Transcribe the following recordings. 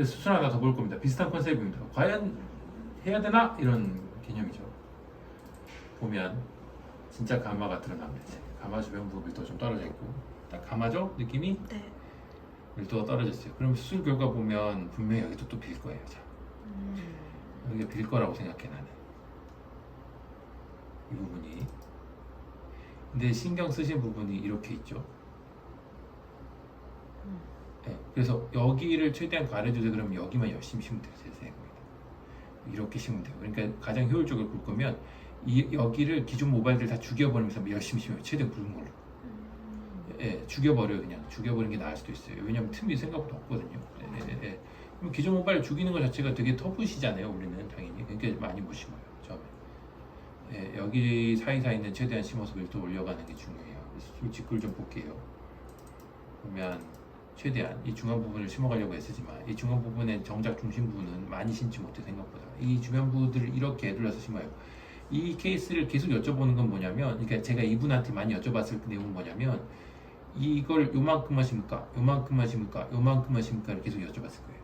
그래서 수술 하나 더볼 겁니다. 비슷한 컨셉입니다. 과연 해야 되나 이런 개념이죠. 보면 진짜 가마가 드러납니다. 가마 주변부 밀도 좀 떨어져 있고 딱 가마죠 느낌이 네. 밀도가 떨어졌어요. 그럼 수술 결과 보면 분명히 여기도 또 빌 거예요. 자, 음. 여기가 빌 거라고 생각해 나는 이 부분이. 근데 신경 쓰신 부분이 이렇게 있죠. 음. 네, 그래서 여기를 최대한 가려주세요. 그러면 여기만 열심히 심으면. 제 생각입니다. 이렇게 심으면 돼요. 그러니까 가장 효율적으로 볼 거면 이 여기를 기존 모발들 다 죽여버리면서 열심히 심어요. 최대한 굵은 걸로. 음. 예, 죽여버려요. 그냥 죽여버리는 게 나을 수도 있어요. 왜냐면 틈이 생각보다 없거든요. 예, 예, 예. 그럼 기존 모발을 죽이는 것 자체가 되게 터프시잖아요. 우리는 당연히. 그러니까 많이 못 심어요. 처음에. 예, 여기 사이사이는 최대한 심어서 밀도 올려가는 게 중요해요. 그래서 좀 직글 좀 볼게요. 보면 최대한 이 중간 부분을 심어가려고 애쓰지만 이 중간 부분의 정작 중심 부분은 많이 심지 못해 생각보다 이 주변 부분들을 이렇게 애둘러서 심어요. 이 케이스를 계속 여쭤보는 건 뭐냐면, 그러니까 제가 이분한테 많이 여쭤봤을 그 내용은 뭐냐면 이걸 요만큼만 심을까, 요만큼만 심을까, 요만큼만 심을까를 계속 여쭤봤을 거예요.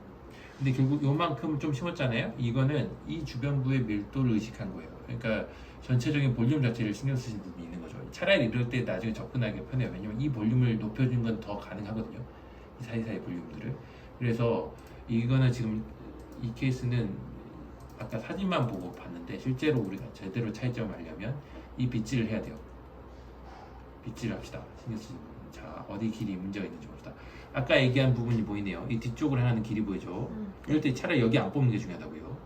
근데 결국 요만큼 좀 심었잖아요. 이거는 이 주변부의 밀도를 의식한 거예요. 그러니까 전체적인 볼륨 자체를 신경 쓰시는 분이 있는 거죠. 차라리 이럴 때 나중에 접근하기 편해요. 왜냐면 이 볼륨을 높여준 건 더 가능하거든요. 이 사이사이 볼륨들을. 그래서 이거는 지금 이 케이스는 아까 사진만 보고 봤는데 실제로 우리가 제대로 차이점을 알려면 이 빗질을 해야 돼요. 빗질을 합시다. 신경 부분. 자, 어디 길이 문제가 있는지 봅시다. 아까 얘기한 부분이 보이네요. 이 뒤쪽으로 향하는 길이 보이죠? 음. 이럴 때 차라리 여기 안 뽑는 게 중요하다고요.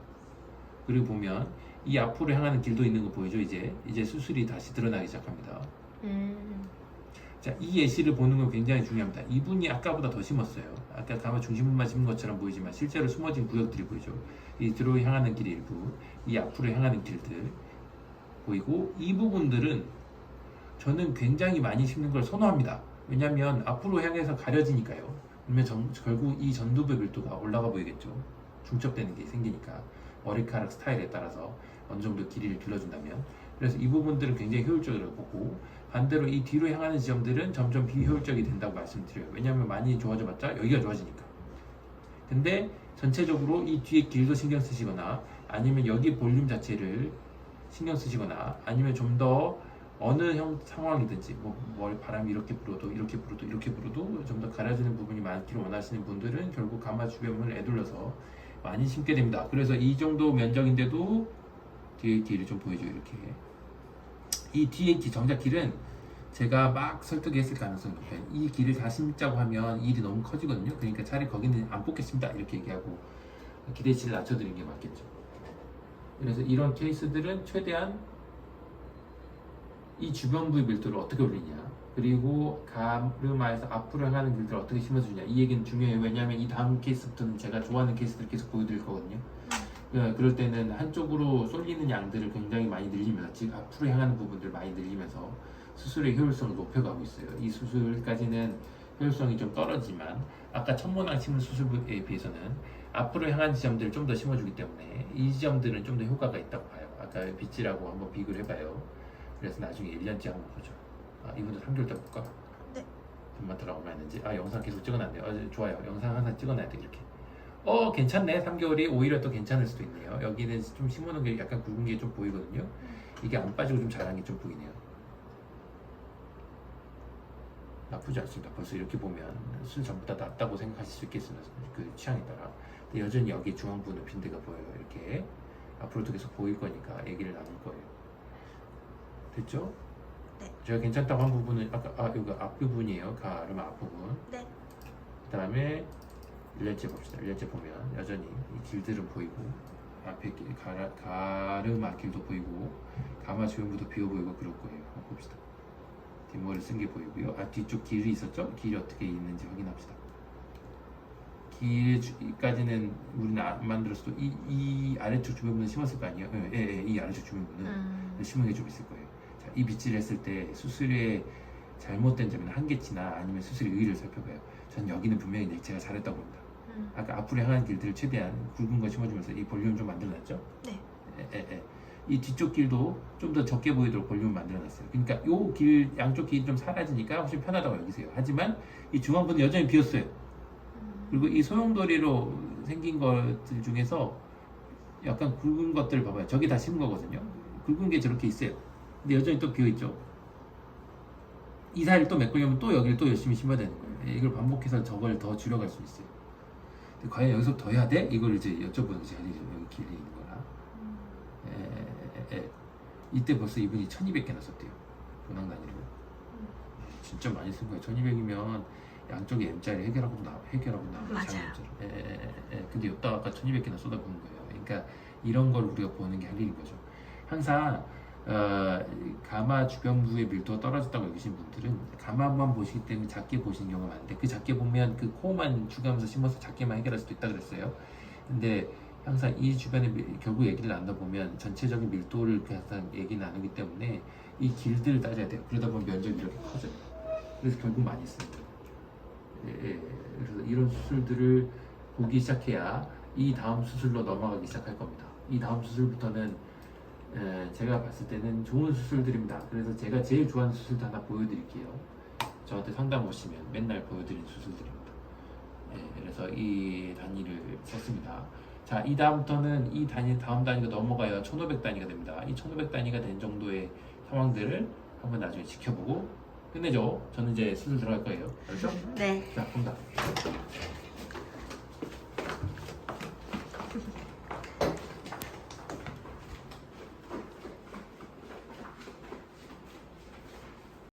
그리고 보면 이 앞으로 향하는 길도 있는 거 보이죠? 이제 이제 수술이 다시 드러나기 시작합니다. 음. 자, 이 예시를 보는 건 굉장히 중요합니다. 이분이 아까보다 더 심었어요. 아까 가마 중심부만 심은 것처럼 보이지만 실제로 숨어진 구역들이 보이죠. 이 뒤로 향하는 길 일부, 이 앞으로 향하는 길들 보이고 이 부분들은 저는 굉장히 많이 심는 걸 선호합니다. 왜냐하면 앞으로 향해서 가려지니까요. 그러면 전- 결국 이 전두부 밀도가 올라가 보이겠죠. 중첩되는 게 생기니까 머리카락 스타일에 따라서 어느 정도 길이를 길러준다면 그래서 이 부분들은 굉장히 효율적이라고 보고 반대로 이 뒤로 향하는 지점들은 점점 비효율적이 된다고 말씀드려요. 왜냐하면 많이 좋아져봤자 여기가 좋아지니까. 근데 전체적으로 이 뒤에 길도 신경 쓰시거나 아니면 여기 볼륨 자체를 신경 쓰시거나 아니면 좀 더 어느 형 상황이든지 뭐 머리 바람이 이렇게 불어도 이렇게 불어도 이렇게 불어도 좀 더 가려지는 부분이 많기를 원하시는 분들은 결국 가마 주변을 애둘러서 많이 심게 됩니다. 그래서 이 정도 면적인데도 뒤에 길이 좀 보이죠 이렇게 이 뒤에 길 정작 길은 제가 막 설득했을 가능성이 높아요. 이 길을 다 심자고 하면 일이 너무 커지거든요. 그러니까 차라리 거기는 안 뽑겠습니다. 이렇게 얘기하고 기대치를 낮춰드리는 게 맞겠죠. 그래서 이런 케이스들은 최대한 이 주변부의 밀도를 어떻게 올리냐 그리고 가르마에서 앞으로 향하는 길들을 어떻게 심어주냐 이 얘기는 중요해요. 왜냐하면 이 다음 케이스부터는 제가 좋아하는 케이스들을 계속 보여드릴 거거든요. 예, 그럴 때는 한쪽으로 쏠리는 양들을 굉장히 많이 늘리면서 즉 앞으로 향하는 부분들을 많이 늘리면서 수술의 효율성을 높여가고 있어요. 이 수술까지는 효율성이 좀 떨어지만 아까 천문왕 심은 수술에 비해서는 앞으로 향한 지점들을 좀 더 심어주기 때문에 이 지점들은 좀 더 효과가 있다고 봐요. 아까 빗질하고 한번 비교를 해봐요. 그래서 나중에 1년째 한번 보죠. 아, 이분도 3개월 때 볼까? 네. 돈만 들어 얼마 있는지. 아 영상 계속 찍어놨네요. 어, 좋아요. 영상 항상 찍어놔야 돼 이렇게. 어 괜찮네. 3개월이 오히려 또 괜찮을 수도 있네요. 여기는 좀 심어놓은 게 약간 굵은 게 좀 보이거든요. 이게 안 빠지고 좀 자란 게 좀 보이네요. 나쁘지 않습니다. 벌써 이렇게 보면 술 전부 다 낫다고 생각하실 수 있겠습니다. 그 취향에 따라. 근데 여전히 여기 중앙부는 빈대가 보여요 이렇게. 앞으로도 계속 보일 거니까 얘기를 나눌 거예요. 됐죠? 네. 제가 괜찮다고 한 부분은 아까 아 이거 앞 부분이에요. 가르마 앞 부분. 네. 그 다음에 1년째 봅시다. 1년째 보면 여전히 이 길들은 보이고 앞에 길, 가라, 가르마 길도 보이고 가마 주변부도 비어 보이고 그럴 거예요. 봅시다. 뒷머리 쓴 게 보이고요. 아 뒤쪽 길이 있었죠? 길이 어떻게 있는지 확인합시다. 길까지는 우리는 안 만들었어도 이, 이 아래쪽 주변부는 심었을 거 아니에요? 예, 예, 예, 이 아래쪽 주변부는 음. 심은 게 좀 있을 거예요. 자, 이 빗질을 했을 때 수술에 잘못된 점이나 한계치나 아니면 수술의 의의를 살펴봐요. 전 여기는 분명히 내- 제가 잘했다고 봅니다. 음. 아까 앞으로 향하는 길들을 최대한 굵은 거 심어주면서 이 볼륨 좀 만들어놨죠? 네. 에, 에, 에. 이 뒤쪽 길도 좀 더 적게 보이도록 볼륨을 만들어놨어요. 그러니까 요 길 양쪽 길이 좀 사라지니까 훨씬 편하다고 여기세요. 하지만 이 중앙부는 여전히 비었어요. 음. 그리고 이 소용돌이로 생긴 것들 중에서 약간 굵은 것들 봐봐요. 저기 다 심은 거거든요. 굵은 게 저렇게 있어요. 근데 여전히 또 비어 있죠. 이 사이를 또 메꾸려면 또 여기를 또 열심히 심어야 되는 거예요. 예, 이걸 반복해서 저걸 더 줄여갈 수 있어요. 과연 여기서 더 해야 돼? 이걸 이제 여쭤보는 거지. 여기 길이 있는 거라. 에, 에, 에. 이때 벌써 이분이 1200개나 썼대요. 분황 단위로. 진짜 많이 쓴 거예요. 1200이면 양쪽에 M자리 해결하고 나 해결하고 나 맞아요. 에, 에, 에, 에. 근데 여기다가 아까 1200개나 쏟아부은 거예요. 그러니까 이런 걸 우리가 보는 게 할 일인 거죠. 항상 어, 가마 주변 부의 밀도가 떨어졌다고 여기신 분들은 가마만 보시기 때문에 작게 보시는 경우가 많은데 그 작게 보면 그 코만 추가하면서 심어서 작게만 해결할 수도 있다 그랬어요. 근데 항상 이 주변에 밀- 결국 얘기를 나누다 보면 전체적인 밀도를 항상 얘기 나누기 때문에 이 길들을 따져야 돼요. 그러다 보면 면적이 이렇게 커져요. 그래서 결국 많이 씁니다. 예, 예. 그래서 이런 수술들을 보기 시작해야 이 다음 수술로 넘어가기 시작할 겁니다. 이 다음 수술부터는 에, 제가 봤을 때는 좋은 수술들입니다. 그래서 제가 제일 좋아하는 수술도 하나 보여드릴게요. 저한테 상담 오시면 맨날 보여드린 수술들입니다. 예, 그래서 이 단위를 썼습니다. 자, 이 다음부터는 이 단위 다음 단위가 넘어가야 1500 단위가 됩니다. 이 1500 단위가 된 정도의 상황들을 한번 나중에 지켜보고 끝내죠. 저는 이제 수술 들어갈 거예요. 알죠? 네. 자, 본다.